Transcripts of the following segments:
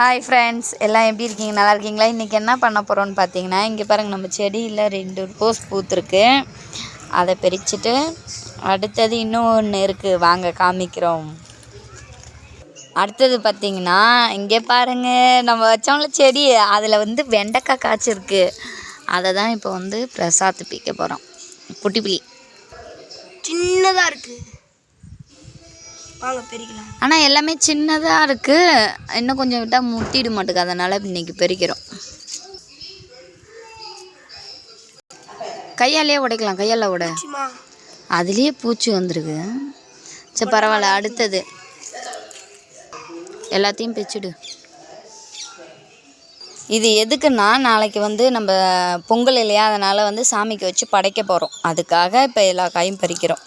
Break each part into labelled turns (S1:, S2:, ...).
S1: hi friends எல்லாம் எப்படி இருக்கீங்க நல்லா இருக்கீங்களா இன்றைக்கி என்ன பண்ண போகிறோம்னு பார்த்தீங்கன்னா இங்கே பாருங்கள் நம்ம செடியில் ரெண்டு ரோஸ் பூத்துருக்கு அதை பிரிச்சுட்டு அடுத்தது இன்னும் ஒன்று இருக்குது வாங்க காமிக்கிறோம் அடுத்தது பார்த்திங்கன்னா இங்கே பாருங்கள் நம்ம வச்சோம்ல செடி அதில் வந்து வெண்டைக்காய் காய்ச்சிருக்கு அதை தான் இப்போ வந்து பிரசாத்து பிக்க போகிறோம் குட்டி புளி
S2: சின்னதாக இருக்குது வாங்க
S1: ஆனால் எல்லாமே சின்னதாக இருக்குது இன்னும் கொஞ்சம் விட்டால் முட்டிட மாட்டேங்குது அதனால் இன்றைக்கி பெரிக்கிறோம் கையாலேயே உடைக்கலாம் கையால் உட அதுலேயே பூச்சி வந்துருக்கு சரி பரவாயில்ல அடுத்தது எல்லாத்தையும் பிச்சுடு இது எதுக்குன்னா நாளைக்கு வந்து நம்ம பொங்கல் இல்லையா அதனால் வந்து சாமிக்கு வச்சு படைக்க போகிறோம் அதுக்காக இப்போ எல்லா காயும் பறிக்கிறோம்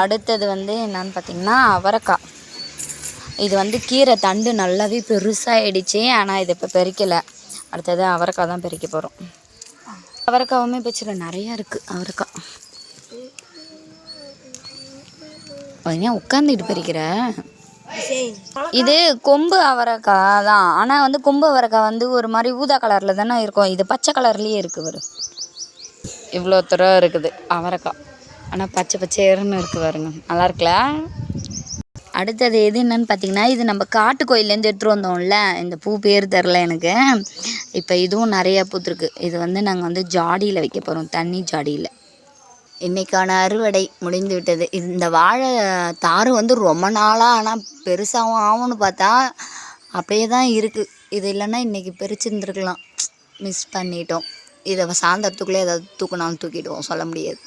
S1: அடுத்தது வந்து என்னன்னு பார்த்தீங்கன்னா அவரைக்காய் இது வந்து கீரை தண்டு நல்லாவே பெருசாகிடுச்சு ஆனால் இது இப்போ பெருக்கலை அடுத்தது அவரைக்காய் தான் பெருக்க போகிறோம் அவரைக்காவுமே பச்சில் நிறையா இருக்குது அவரைக்காய் ஏன் உட்காந்துட்டு பறிக்கிற இது கொம்பு அவரைக்காய் தான் ஆனால் வந்து கொம்பு அவரைக்காய் வந்து ஒரு மாதிரி ஊதா கலரில் தானே இருக்கும் இது பச்சை கலர்லேயே இருக்குது வரும் இவ்வளோ தூரம் இருக்குது அவரைக்காய் ஆனால் பச்சை பச்சையர்னு இருக்குது பாருங்க நல்லா இருக்குல்ல அடுத்தது எது என்னன்னு பார்த்தீங்கன்னா இது நம்ம காட்டு கோயிலேருந்து எடுத்துகிட்டு வந்தோம்ல இந்த பூ பேர் தெரில எனக்கு இப்போ இதுவும் நிறையா பூத்துருக்கு இது வந்து நாங்கள் வந்து ஜாடியில் வைக்க போகிறோம் தண்ணி ஜாடியில் இன்றைக்கான அறுவடை முடிந்து விட்டது இந்த வாழை தாறு வந்து ரொம்ப நாளாக ஆனால் பெருசாகவும் ஆகும்னு பார்த்தா அப்படியே தான் இருக்குது இது இல்லைன்னா இன்றைக்கி பறிச்சிருந்துருக்கலாம் மிஸ் பண்ணிட்டோம் இதை சாயந்தரத்துக்குள்ளே ஏதாவது தூக்கினாலும் தூக்கிடுவோம் சொல்ல முடியாது